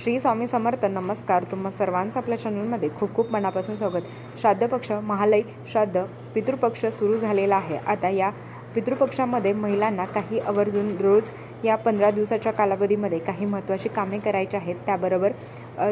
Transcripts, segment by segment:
श्री स्वामी समर्थ नमस्कार. तुम्हा सर्वांचं आपल्या चॅनलमध्ये खूप खूप मनापासून स्वागत. श्राद्ध पक्ष महालय श्राद्ध पितृपक्ष सुरू झालेला आहे. आता या पितृपक्षामध्ये महिलांना काही आवर्जून रोज या पंधरा दिवसाच्या कालावधीमध्ये काही महत्त्वाची कामे करायची आहेत. त्याबरोबर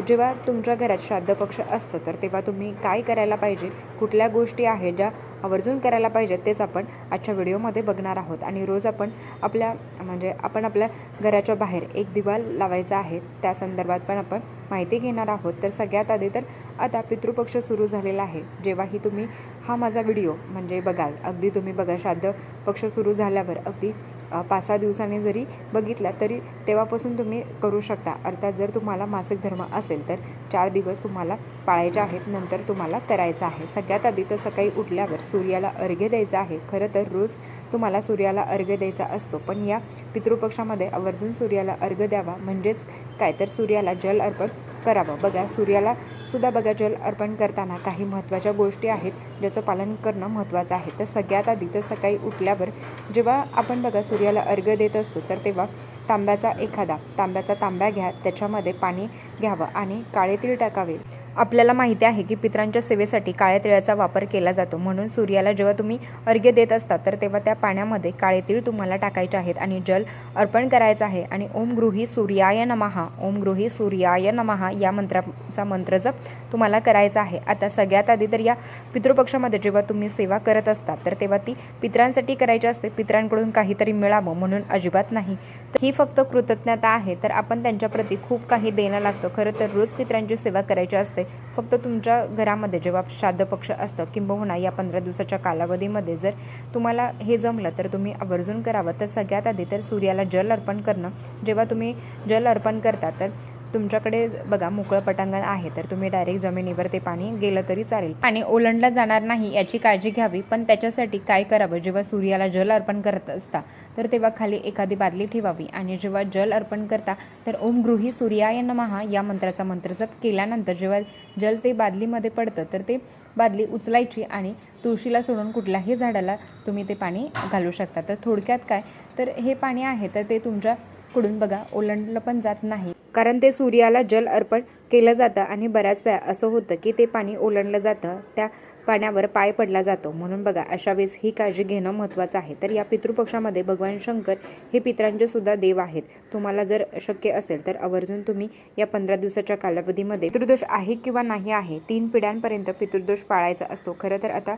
जेव्हा तुमच्या घरात श्राद्ध पक्ष असतं तर तेव्हा तुम्ही काय करायला पाहिजे? कुठल्या गोष्टी आहेत ज्या आवर्जून करायला पाहिजेत तेच आपण आजच्या व्हिडिओमध्ये बघणार आहोत. आणि रोज आपण आपल्या म्हणजे आपण आपल्या घराच्या बाहेर एक दिवा लावायचा आहे त्या संदर्भात पण आपण माहिती घेणार आहोत. तर सगळ्यात आधी तर आता पितृपक्ष सुरू झालेला आहे. जेव्हाही तुम्ही हा माझा व्हिडिओ म्हणजे बघाल अगदी तुम्ही बघा श्राद्ध पक्ष सुरू झाल्यावर अगदी पाच सहा दिवसांनी जरी बघितला तरी तेव्हापासून तुम्ही करू शकता. अर्थात जर तुम्हाला मासिक धर्म असेल तर चार दिवस तुम्हाला पाळायचे आहेत नंतर तुम्हाला करायचं आहे. सगळ्यात आधी तर सकाळी उठल्यावर सूर्याला अर्घ्य द्यायचा आहे. खरं तर रोज तुम्हाला सूर्याला अर्घ्य द्यायचा असतो पण या पितृपक्षामध्ये आवर्जून सूर्याला अर्घ्य द्यावा म्हणजेच काय? तर सूर्याला जल अर्पण करावं. बघा सूर्याला सुद्धा बघा जल अर्पण करताना काही महत्त्वाच्या गोष्टी आहेत ज्याचं पालन करणं महत्त्वाचं आहे. तर सगळ्यात आधी तर सकाळी उठल्यावर जेव्हा आपण बघा सूर्याला अर्घ्य देत असतो तर तेव्हा तांब्याचा एखादा तांब्याचा तांब्या घ्या त्याच्यामध्ये पाणी घ्यावं आणि काळे तीळ टाकावे. आपल्याला माहिती आहे की पितरांच्या सेवेसाठी काळ्या तिळाचा वापर केला जातो. म्हणून सूर्याला जेव्हा तुम्ही अर्घ्य देत असता तर तेव्हा त्या पाण्यामध्ये काळे तीळ तुम्हाला टाकायचे आहेत आणि जल अर्पण करायचं आहे. आणि ओम गृही सूर्याय नमहा. ओम गृही सूर्याय नमहा या मंत्राचा मंत्र जप तुम्हाला करायचा आहे. आता सगळ्यात आधी तर या पितृपक्षामध्ये जेव्हा तुम्ही सेवा करत असता तर तेव्हा ती पितरांसाठी करायची असते. पितरांकडून काहीतरी मिळावं म्हणून अजिबात नाही. तर ही फक्त कृतज्ञता आहे. तर आपण त्यांच्याप्रती खूप काही देणं लागतं. खरं तर रोज पितरांची सेवा करायची असते. फक्त तुमच्या घरामध्ये जेव्हा श्राद्ध पक्ष असतं किंबहुना या पंधरा दिवसाच्या कालावधीमध्ये जर तुम्हाला हे जमलं तर तुम्ही आवर्जून करावं. तर सगळ्यात आधी तर सूर्याला जल अर्पण करणं. जेव्हा तुम्ही जल अर्पण करता तर तुमच्याकडे बघा मोकळं पटांगण आहे तर तुम्ही डायरेक्ट जमिनीवर ते पाणी गेलं तरी चालेल. आणि ओलंडला जाणार नाही याची काळजी घ्यावी पण त्याच्यासाठी काय करावं? जेव्हा सूर्याला जल अर्पण करत असता तर तेव्हा खाली एखादी बादली ठेवावी. आणि जेव्हा जल अर्पण करता तर ओम गृही सूर्याय नमहा या मंत्राचा मंत्रजप केल्यानंतर जेव्हा जल ते बादलीमध्ये पडतं तर ते बादली उचलायची आणि तुळशीला सोडून कुठल्याही झाडाला तुम्ही ते पाणी घालू शकता. तर थोडक्यात काय? तर हे पाणी आहे तर ते तुमच्या फुडून बघा ओलांडलं पण जात नाही. कारण ते सूर्याला जल अर्पण केलं जातं आणि बऱ्याच वेळा असं होतं की ते पाणी ओलांडलं जातं त्या पाण्यावर पाय पडला जातो. म्हणून बघा अशा वेळेस ही काळजी घेणं महत्त्वाचं आहे. तर या पितृपक्षामध्ये भगवान शंकर हे पित्रांचे सुद्धा देव आहेत. तुम्हाला जर शक्य असेल तर आवर्जून तुम्ही या पंधरा दिवसाच्या कालावधीमध्ये पितृदोष आहे किंवा नाही आहे तीन पिढ्यांपर्यंत पितृदोष पाळायचा असतो. खरं तर आता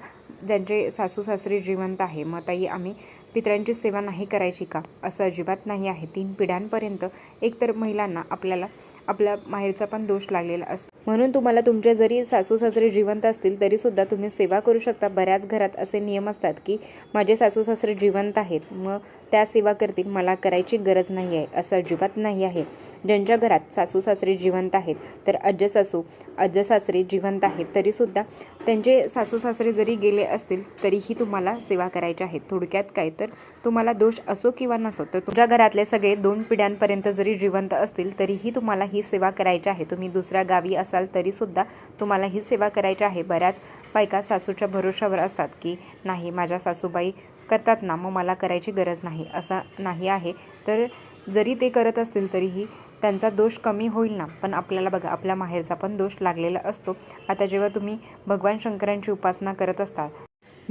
ज्यांचे सासू सासरे जिवंत आहे मग ताई आम्ही पितरांची सेवा नाही करायची का? असं अजिबात नाही आहे. तीन पिढ्यांपर्यंत एकतर महिलांना आपल्याला आपल्या माहेरचा पण दोष लागलेला असतो. म्हणून तुम्हाला तुमचे जरी सासू सासरे जिवंत असतील तरी सुद्धा तुम्ही सेवा करू शकता. बऱ्याच घरात असे नियम असतात की माझे सासू सासरे जिवंत आहेत. मग त्या सेवा करतील. मला करायची गरज नाही आहे असं अजिबात नाही आहे. ज्यांच्या घरात सासू सासरे जिवंत आहेत तर अज्ज सासू अज्ज सासरे जिवंत आहेत तरीसुद्धा त्यांचे सासू सासरे जरी गेले असतील तरीही तुम्हाला सेवा करायची आहे थोडक्यात काय तर तुम्हाला दोष असो किंवा नसो तर तुमच्या घरातले सगळे दोन पिढ्यांपर्यंत जरी जिवंत असतील तरीही तुम्हाला ही सेवा करायची आहे. तुम्ही दुसऱ्या गावी असाल तरीसुद्धा तुम्हाला ही सेवा करायची आहे. बऱ्याच बायका सासूच्या भरोशावर असतात की नाही माझ्या सासूबाई करतात ना मग मला करायची गरज नाही असा नाही आहे. तर जरी ते करत असतील तरीही त्यांचा दोष कमी होईल ना. पण आपल्याला बघा आपल्या माहेरचा पण दोष लागलेला असतो. आता जेव्हा तुम्ही भगवान शंकरांची उपासना करत असता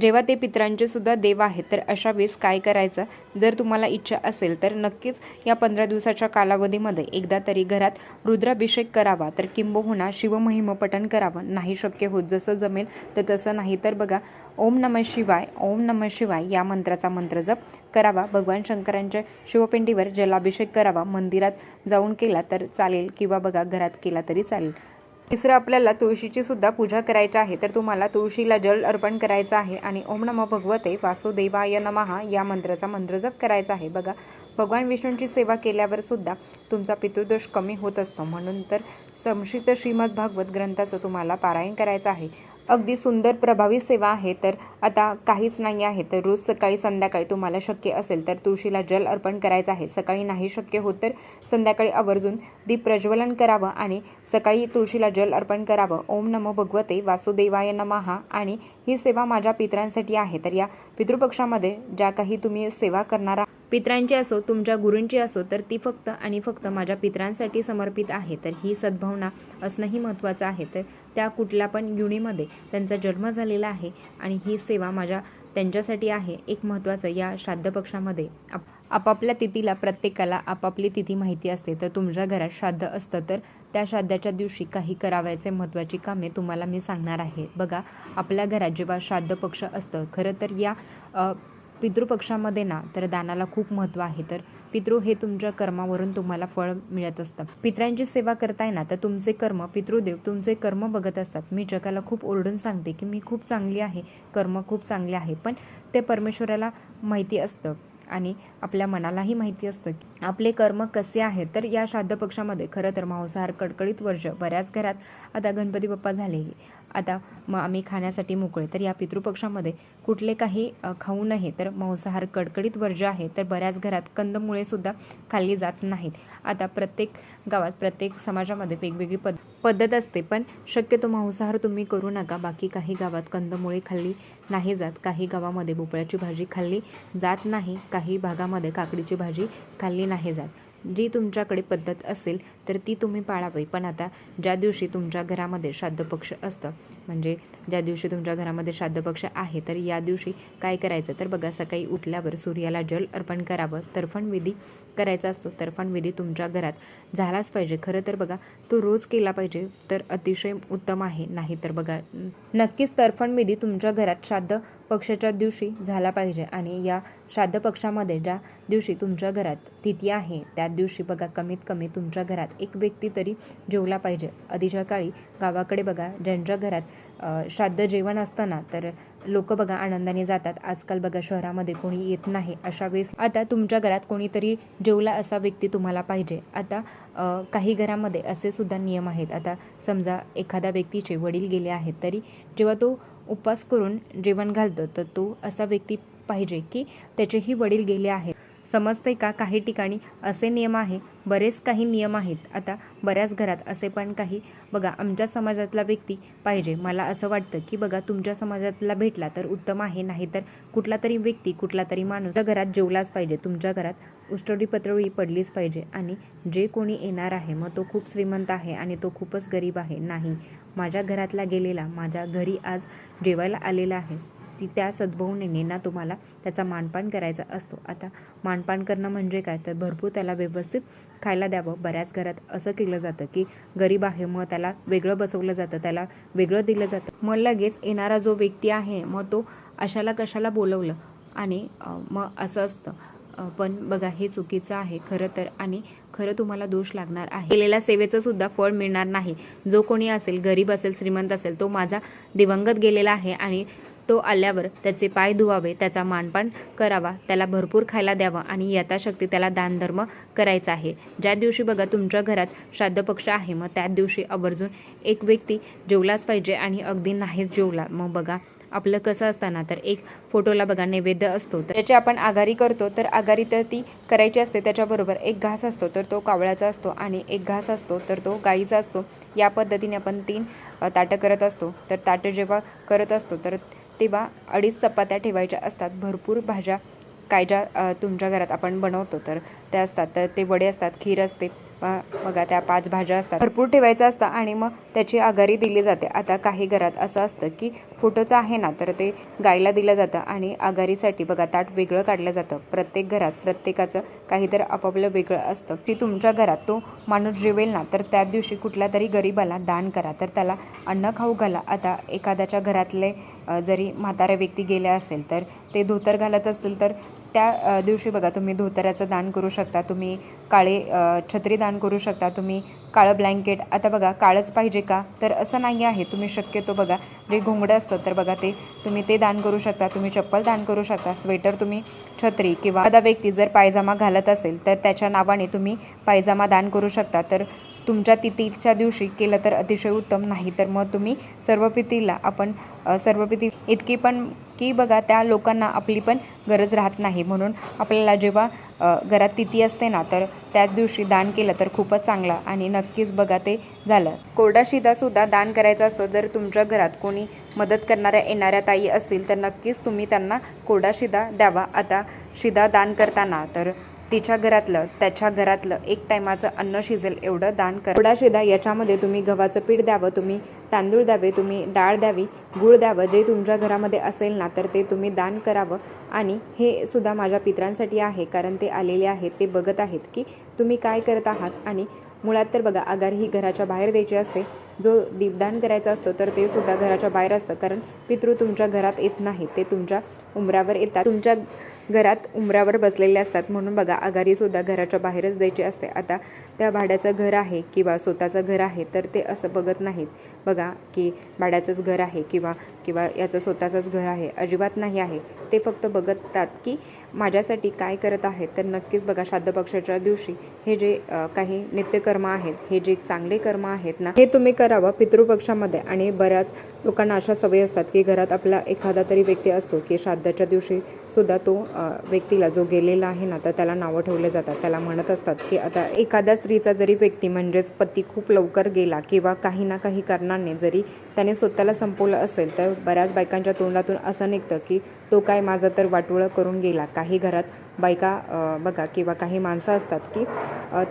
जेव्हा ते पित्रांचे सुद्धा देव आहेत तर अशा वेळेस काय करायचं? जर तुम्हाला इच्छा असेल तर नक्कीच या पंधरा दिवसाच्या कालावधीमध्ये एकदा तरी घरात रुद्राभिषेक करावा. तर किंबहुना शिवमहिमपठण करावं. नाही शक्य होत जसं जमेल तर तसं नाही. तर बघा ओम नमः शिवाय ओम नमः शिवाय या मंत्राचा मंत्र जप करावा. भगवान शंकरांच्या शिवपिंडीवर जलाभिषेक करावा. मंदिरात जाऊन केला तर चालेल किंवा बघा घरात केला तरी चालेल. तिसरं आपल्याला तुळशीची सुद्धा पूजा करायची आहे तर तुम्हाला तुळशीला जल अर्पण करायचं आहे आणि ओम नमः भगवते वासुदेवाय नमहा या मंत्राचा मंत्रजप करायचा आहे. बघा भगवान विष्णूंची सेवा केल्यावर सुद्धा तुमचा पितृदोष कमी होत असतो. म्हणून तर संक्षिप्त श्रीमद भागवत ग्रंथाचं तुम्हाला पारायण करायचं आहे. अगदी सुंदर प्रभावी सेवा आहे. तर आता काहीच नाही आहे. तर रोज सकाळी संध्याकाळी तुम्हाला शक्य असेल तर तुळशीला जल अर्पण करायचं आहे. सकाळी नाही शक्य होत तर संध्याकाळी आवर्जून दीप प्रज्वलन करावं आणि सकाळी तुळशीला जल अर्पण करावं. ओम नमो भगवते वासुदेवाय नमहा. आणि ही सेवा माझ्या पितरांसाठी आहे. तर या पितृपक्षामध्ये ज्या काही तुम्ही सेवा करणार आहात पित्रांची असो तुमच्या गुरूंची असो तर ती फक्त आणि फक्त माझ्या पित्रांसाठी समर्पित आहे. तर ही सद्भावना असणंही महत्त्वाचं आहे. तर त्या कुठल्या पण युनीमध्ये त्यांचा जन्म झालेला आहे आणि ही सेवा माझ्या त्यांच्यासाठी आहे एक महत्त्वाचं या श्राद्ध पक्षामध्ये. आप आपापल्या तिथीला प्रत्येकाला आपापली तिथी माहिती असते. तर तुमच्या घरात श्राद्ध असतं तर त्या श्राद्धाच्या दिवशी काही करावयाचे महत्त्वाची कामे तुम्हाला मी सांगणार आहे. बघा आपल्या घरात जेव्हा श्राद्ध पक्ष असतं खरं तर या पितृपक्षामध्ये ना तर दानाला खूप महत्त्व आहे. तर पितृ हे तुमच्या कर्मावरून तुम्हाला फळ मिळत असतं. पित्रांची सेवा करताय ना तर तुमचे कर्म पितृदेव तुमचे कर्म बघत असतात. मी जगाला खूप ओरडून सांगते की मी खूप चांगली आहे कर्म खूप चांगले आहे पण ते परमेश्वराला माहिती असतं. आणि आपल्या मनालाही माहिती असतं की आपले कर्म कसे आहेत. तर या श्राद्ध पक्षामध्ये खरं तर मांसाहार कडकडीत वर्ष बऱ्याच घरात आता गणपती बाप्पा झालेली. आता मग आम्ही खाण्यासाठी मोकळे. तर या पितृपक्षामध्ये कुठले काही खाऊ नये तर मांसाहार कडकडीत वर्ज आहे. तर बऱ्याच घरात कंदमुळे सुद्धा खाल्ली जात नाहीत. आता प्रत्येक गावात प्रत्येक समाजामध्ये वेगवेगळी पद पद्धत असते पण शक्यतो मांसाहार तुम्ही करू नका. बाकी काही गावात कंदमुळे खाल्ली नाही जात. काही गावामध्ये भोपळ्याची भाजी खाल्ली जात नाही. काही भागामध्ये काकडीची भाजी खाल्ली नाही जात. जी तुमच्याकडे पद्धत असेल तर ती तुम्ही पाळावी. पण आता ज्या दिवशी तुमच्या घरामध्ये श्राद्ध पक्ष असतं म्हणजे ज्या दिवशी तुमच्या घरामध्ये श्राद्ध पक्ष आहे तर या दिवशी काय करायचं? तर बघा सकाळी उठल्यावर सूर्याला जल अर्पण करावं. तर्पण विधी करायचा असतो. तर्पण विधी तुमच्या घरात झालाच पाहिजे. खरं तर बघा तो रोज केला पाहिजे तर अतिशय उत्तम आहे. नाही तर बघा नक्कीच तर्पण विधी तुमच्या घरात श्राद्ध पक्षाच्या दिवशी झाला पाहिजे. आणि या श्राद्ध पक्षामध्ये ज्या दिवशी तुमच्या घरात तिथी आहे त्या दिवशी बघा कमीत कमी तुमच्या घरात एक व्यक्ती तरी जेवला पाहिजे. आधीच्या काळी गावाकडे बघा ज्यांच्या घरात श्राद्ध जेवण असताना तर लोक बघा आनंदाने जातात. आजकाल बघा शहरामध्ये कोणी येत नाही अशा वेळेस. आता तुमच्या घरात कोणीतरी जेवला असा व्यक्ती तुम्हाला पाहिजे. आता काही घरामध्ये असे सुद्धा नियम आहेत. आता समजा एखाद्या व्यक्तीचे वडील गेले आहेत तरी जेव्हा तो उपवास करून जेवण घालतो तर तो असा व्यक्ती पाहिजे की त्याचेही वडील गेले आहेत. समजते का? काही ठिकाणी असे नियम आहे बरेच काही नियम आहेत. आता बऱ्याच घरात असे पण काही बघा आमच्या समाजातला व्यक्ती पाहिजे. मला असं वाटतं की बघा तुमच्या समाजातला भेटला तर उत्तम आहे नाही तर कुठला तरी व्यक्ती कुठला तरी माणूस घरात जेवलाच पाहिजे. तुमच्या घरात उष्टोडी पत्रळी पडलीच पाहिजे. आणि जे कोणी येणार आहे मग तो खूप श्रीमंत आहे आणि तो खूपच गरीब आहे. नाही माझ्या घरातला गेलेला माझ्या घरी आज जेवायला आलेला आहे. ती त्या सद्भावनेने ना तुम्हाला त्याचा मानपान करायचा असतो. आता मानपान करणं म्हणजे काय? तर भरपूर त्याला व्यवस्थित खायला द्यावं. बऱ्याच घरात असं केलं जातं की गरीब आहे मग त्याला वेगळं बसवलं जातं त्याला वेगळं दिलं जातं. मग लगेच येणारा जो व्यक्ती आहे मग तो अशाला कशाला बोलवलं? आणि मग असं असतं. पण बघा हे चुकीचं आहे खरं तर आणि खरं तुम्हाला दोष लागणार आहे. केलेल्या सेवेचं सुद्धा फळ मिळणार नाही. जो कोणी असेल गरीब असेल श्रीमंत असेल तो माझा दिवंगत गेलेला आहे आणि तो आल्यावर त्याचे पाय धुवावे त्याचा मानपान करावा त्याला भरपूर खायला द्यावं आणि यथाशक्ती त्याला दानधर्म करायचा आहे. ज्या दिवशी बघा तुमच्या घरात श्राद्ध पक्ष आहे मग त्या दिवशी आवर्जून एक व्यक्ती जेवलाच पाहिजे आणि अगदी नाहीच जेवला. मग बघा आपलं कसं असताना तर एक फोटोला बघा नैवेद्य असतो. तर त्याची आपण आघारी करतो तर आघारी तर ती करायची असते त्याच्याबरोबर एक घास असतो तर तो कावळ्याचा असतो आणि एक घास असतो तर तो गाईचा असतो. या पद्धतीने आपण तीन ताटं करत असतो. तर ताटं जेव्हा करत असतो तर तेव्हा अडीच चपात्या ठेवायच्या असतात. भरपूर भाज्या काय ज्या तुमच्या घरात आपण बनवतो. तर त्या असतात तर ते वडे असतात खीर असते बघा त्या पाच भाज्या असतात. भरपूर ठेवायचं असतं आणि मग त्याची आघारी दिली जाते. आता काही घरात असं असतं की फोटोचं आहे ना तर ते गायला दिलं जातं आणि आघारीसाठी बघा ताट वेगळं काढलं जातं. प्रत्येक घरात प्रत्येकाचं काहीतरी आपापलं वेगळं असतं. की तुमच्या घरात तो माणूस जेवेल ना तर त्या दिवशी कुठल्या तरी गरिबाला दान करा. तर त्याला अन्न खाऊ घाला. आता एखाद्याच्या घरातले जरी म्हातारे व्यक्ती गेले असेल तर ते धोतर घालत असतील तर त्या दिवशी बघा तुम्ही धोतऱ्याचं दान करू शकता तुम्ही काळे छत्री दान करू शकता तुम्ही काळं ब्लँकेट आता बघा काळंच पाहिजे का? तर असं नाही आहे. तुम्ही शक्यतो बघा जे घोंगडं असतं तर बघा ते तुम्ही ते दान करू शकता तुम्ही चप्पल दान करू शकता स्वेटर तुम्ही छत्री किंवा एखादा व्यक्ती जर पायजामा घालत असेल तर त्याच्या नावाने तुम्ही पायजामा दान करू शकता. तर तुमच्या तिथीच्या दिवशी केलं तर अतिशय उत्तम नाही तर मग तुम्ही सर्व पितीला आपण सर्व पिती इतकी पण की बघा त्या लोकांना आपली पण गरज राहत नाही. म्हणून आपल्याला जेव्हा घरात तिथी असते ना तर त्याच दिवशी दान केलं तर खूपच चांगलं आणि नक्कीच बघा ते झालं. कोरडा शिदासुद्धा दान करायचा असतो. जर तुमच्या घरात कोणी मदत करणाऱ्या येणाऱ्या ताई असतील तर नक्कीच तुम्ही त्यांना कोरडा शिदा द्यावा. आता शिदा दान करताना तर तिच्या घरातलं त्याच्या घरातलं एक टायमाचं अन्न शिजेल एवढं दान करा. थोडा शिदा याच्यामध्ये तुम्ही गव्हाचं पीठ द्यावं तुम्ही तांदूळ द्यावे तुम्ही डाळ द्यावी गूळ द्यावं जे तुमच्या घरामध्ये असेल ना तर ते तुम्ही दान करावं. आणि हे सुद्धा माझ्या पित्रांसाठी आहे कारण ते आलेले आहेत ते बघत आहेत की तुम्ही काय करत आहात. आणि मुळात तर बघा अगर ही घराच्या बाहेर द्यायची असते जो दीपदान करायचा असतो तर ते सुद्धा घराच्या बाहेर असतं कारण पितृ तुमच्या घरात येत नाहीत ते तुमच्या उमरावर येतात. तुमच्या घरात उमरावर बसलेले असतात. म्हणून बघा आघारीसुद्धा घराच्या बाहेरच द्यायची असते. आता त्या भाड्याचं घर आहे किंवा स्वतःचं घर आहे तर ते असं बघत नाहीत. बघा की भाड्याचंच घर आहे किंवा किंवा याचं स्वतःचंच घर आहे अजिबात नाही आहे. ते फक्त बघतात की माझ्यासाठी काय करत आहेत. तर नक्कीच बघा श्राद्ध पक्षाच्या दिवशी हे जे काही नित्यकर्म आहेत हे जे चांगले कर्म आहेत ना हे तुम्ही करावं पितृपक्षामध्ये. आणि बऱ्याच लोकांना अशा सवयी असतात की घरात आपला एखादा तरी व्यक्ती असतो की श्राद्धाच्या दिवशी सुद्धा तो व्यक्तीला जो गेलेला आहे ना तर त्याला नावं ठेवले जातात. त्याला म्हणत असतात की आता एखाद्या स्त्रीचा जरी व्यक्ती म्हणजेच पती खूप लवकर गेला किंवा काही ना काही कारणाने जरी त्याने स्वतःला संपवलं असेल तर बऱ्याच बायकांच्या तोंडातून असं निघतं की तो काय माझं तर वाटोळं करून गेला. काही घरात बायका बघा किंवा काही माणसं असतात की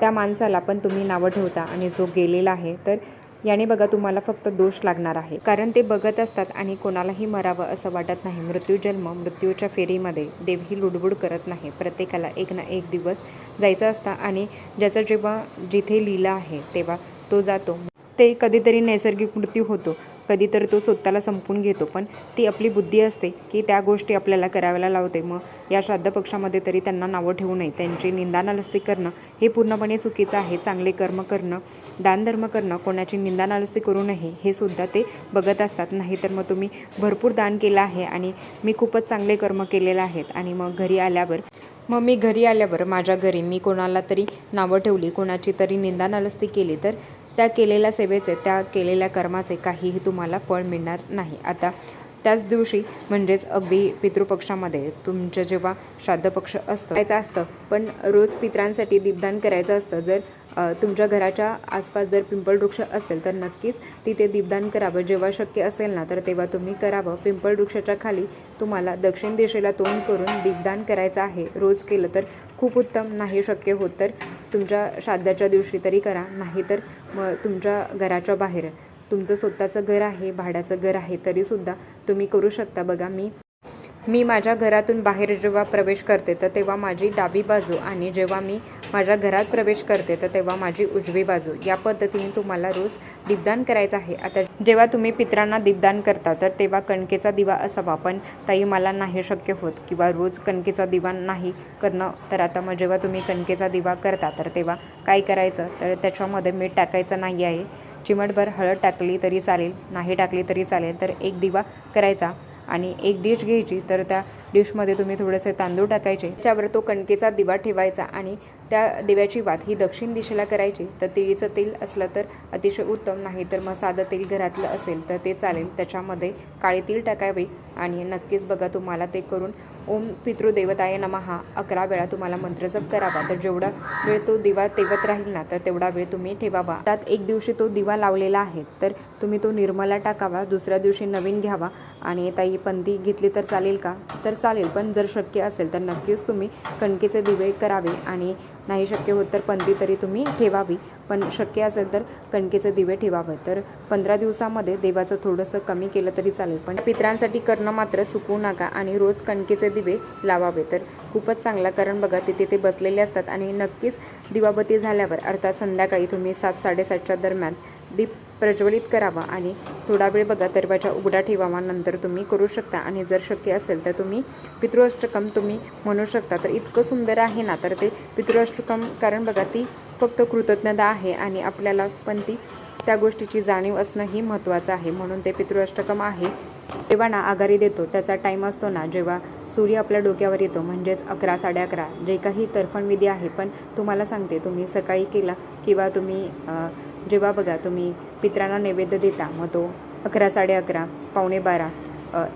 त्या माणसाला पण तुम्ही नावं ठेवता आणि जो गेलेला आहे तर याने बघा तुम्हाला फक्त दोष लागणार आहे. कारण ते बघत असतात आणि कोणालाही मरावं असं वाटत नाही. मृत्यू जन्म मृत्यूच्या फेरीमध्ये देव ही लुडबुड करत नाही. प्रत्येकाला एक ना एक दिवस जायचं असतं आणि ज्याचं जेव्हा जिथे लिहिलं आहे तेव्हा तो जातो. ते कधीतरी नैसर्गिक मृत्यू होतो. कधी तर तो स्वतःला संपून घेतो पण ती आपली बुद्धी असते की त्या गोष्टी आपल्याला कराव्याला लावते. मग या श्राद्ध पक्षामध्ये तरी त्यांना नावं ठेवू नये. त्यांची निंदानालस्ती करणं हे पूर्णपणे चुकीचं आहे. चांगले कर्म करणं दानधर्म करणं कोणाची निंदानालस्ती करू नये हे सुद्धा ते बघत असतात. नाही तर मग तुम्ही भरपूर दान केलं आहे आणि मी खूपच चांगले कर्म केलेले आहेत आणि मग घरी आल्यावर मग मी घरी आल्यावर माझ्या घरी मी कोणाला तरी नावं ठेवली कोणाची तरी निंदानालस्ती केली तर त्या केलेल्या सेवेचे त्या केलेल्या कर्माचे काहीही तुम्हाला फळ मिळणार नाही. आता त्याच दिवशी म्हणजेच अगदी पितृपक्षामध्ये तुमचं जेव्हा श्राद्ध पक्ष असतं करायचं असतं पण रोज पित्रांसाठी दीपदान करायचं असतं. जर तुमच्या घराच्या आसपास जर पिंपळ वृक्ष असेल तर नक्कीच तिथे दीपदान करावं. जेव्हा शक्य असेल ना तर तेव्हा तुम्ही करावं. पिंपळ वृक्षाच्या खाली तुम्हाला दक्षिण दिशेला तोंड करून दीपदान करायचं आहे. रोज केलं तर खूप उत्तम नाही शक्य होत तर तुमच्या श्राद्धाच्या दिवशी तरी करा. नाहीतर मग तुमच्या घराच्या बाहेर. तुमचं स्वतःचं घर आहे भाड्याचं घर आहे तरीसुद्धा तुम्ही करू शकता. बघा मी मी माझ्या घरातून बाहेर जेव्हा प्रवेश करते तर तेव्हा माझी डावी बाजू आणि जेव्हा मी माझ्या घरात प्रवेश करते तर तेव्हा माझी उजवी बाजू. या पद्धतीने तुम्हाला रोज दीपदान करायचं आहे. आता जेव्हा तुम्ही पित्रांना दीपदान करता तर तेव्हा कणकेचा दिवा असावा. पण ताई मला नाही शक्य होत किंवा रोज कणकेचा दिवा नाही करणं. तर आता मग जेव्हा तुम्ही कणकेचा दिवा करता तर तेव्हा काय करायचं? तर त्याच्यामध्ये मीठ टाकायचं नाही आहे. चिमटभर हळद टाकली तरी चालेल नाही टाकली तरी चालेल. तर एक दिवा करायचा आणि एक डिश घ्यायची. तर त्या डिशमध्ये तुम्ही थोडेसे तांदूळ टाकायचे त्याच्यावर तो कणकेचा दिवा ठेवायचा आणि त्या दिव्याची वात ही दक्षिण दिशेला करायची. तर तिळीचं तेल असलं तर अतिशय उत्तम नाही तर मग साधं तेल घरातलं असेल तर ते चालेल. त्याच्यामध्ये काळे तीळ टाकावे आणि नक्कीच बघा तुम्हाला ते करून ओम पितृदेवताय नमहा अकरा वेळा तुम्हाला मंत्र जप करावा. तर जेवढा वेळ तो दिवा तेवत राहील ना तर तेवढा वेळ तुम्ही ठेवावा. त्यात एक दिवशी तो दिवा लावलेला आहे तर तुम्ही तो निर्मला टाकावा. दुसऱ्या दिवशी नवीन घ्यावा. आणि ताई पंथी घेतली तर चालेल का? तर चालेल पण जर शक्य असेल तर नक्कीच तुम्ही कणकेचे दिवे करावे. आणि नाही शक्य होत तर पंथी तरी तुम्ही ठेवावी. पण शक्य असेल तर कणकेचे दिवे ठेवावं. तर पंधरा दिवसामध्ये देवाचं थोडंसं कमी केलं तरी चालेल. पण पित्रांसाठी करणं मात्र चुकवू नका आणि रोज कणकेचे दिवे लावावे. तर खूपच चांगला कारण बघा तिथे ते बसलेले असतात. आणि नक्कीच दिवाबती झाल्यावर अर्थात संध्याकाळी तुम्ही सात साडेसातच्या दरम्यान दीप प्रज्वलित करावा आणि थोडा वेळ बघा दरवाजा उघडा ठेवावा नंतर तुम्ही करू शकता. आणि जर शक्य असेल तर तुम्ही पितृअष्टकम तुम्ही म्हणू शकता. तर इतकं सुंदर आहे ना तर ते पितृअष्टकम कारण बघा ती फक्त कृतज्ञता आहे आणि आपल्याला पण ती त्या गोष्टीची जाणीव असणंही महत्त्वाचं आहे. म्हणून ते पितृअष्टकम आहे. तेव्हा ना आघारी देतो त्याचा टाईम असतो ना जेव्हा सूर्य आपल्या डोक्यावर येतो म्हणजेच अकरा साडे अकरा जे काही तर्फणविधी आहे. पण तुम्हाला सांगते तुम्ही सकाळी केला किंवा तुम्ही जेव्हा बघा तुम्ही पित्रांना नैवेद्य देता. मग तो अकरा साडे अकरा पावणे बारा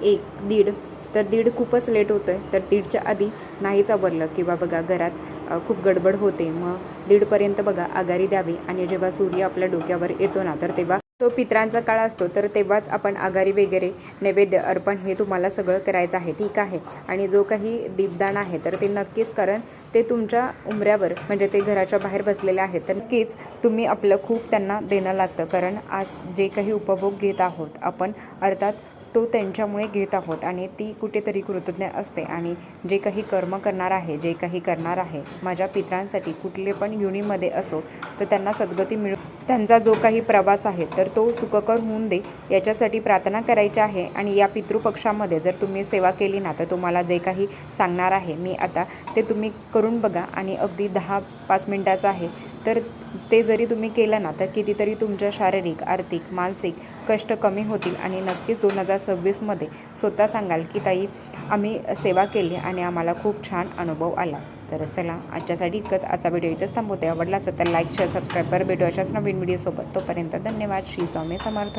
एक दीड. तर दीड खूपच लेट होतं आहे तर दीडच्या आधी नाहीच आवरलं किंवा बघा घरात खूप गडबड होते. मग दीडपर्यंत बघा आघारी द्यावी आणि जेव्हा सूर्य आपल्या डोक्यावर येतो ना तर तेव्हा तो पित्रांचा काळ असतो तर तेव्हाच आपण आघारी वगैरे नैवेद्य अर्पण हे तुम्हाला सगळं करायचं आहे. ठीक आहे. आणि जो काही दीपदान आहे तर ते नक्कीच कारण. ते तुमच्या उमऱ्यावर म्हणजे ते घराच्या बाहेर बसलेले आहेत तर नक्कीच तुम्ही आपलं खूप त्यांना देणं लागतं. कारण आज जे काही उपभोग घेत आहोत आपण अर्थात तो त्यांच्यामुळे घेत आहोत आणि ती कुठेतरी कृतज्ञ असते आणि जे काही कर्म करणार आहे जे काही करणार आहे माझ्या पित्रांसाठी कुठले पण युनीमध्ये असो तर त्यांना सद्गती मिळू. त्यांचा जो काही प्रवास आहे तर तो सुखकर होऊन दे. याच्यासाठी प्रार्थना करायची आहे आणि या पितृपक्षामध्ये जर तुम्ही सेवा केली ना तर तुम्हाला जे काही सांगणार आहे मी आता ते तुम्ही करून बघा. आणि अगदी दहा पाच मिनटाचं आहे तर ते जरी तुम्ही केलं ना तर कितीतरी तुमच्या शारीरिक आर्थिक मानसिक कष्ट कमी होतील आणि नक्कीच दोन हजार सव्वीसमध्ये स्वतः सांगाल की ताई आम्ही सेवा केली आणि आम्हाला खूप छान अनुभव आला. तर चला आजच्यासाठी इतकंच. आजचा व्हिडिओ इथंच थांबवते. आवडला असेल तर लाईक शेअर सबस्क्राईब कर. भेटू अशाच नवीन व्हिडिओसोबत तोपर्यंत धन्यवाद. श्री स्वामी समर्थ.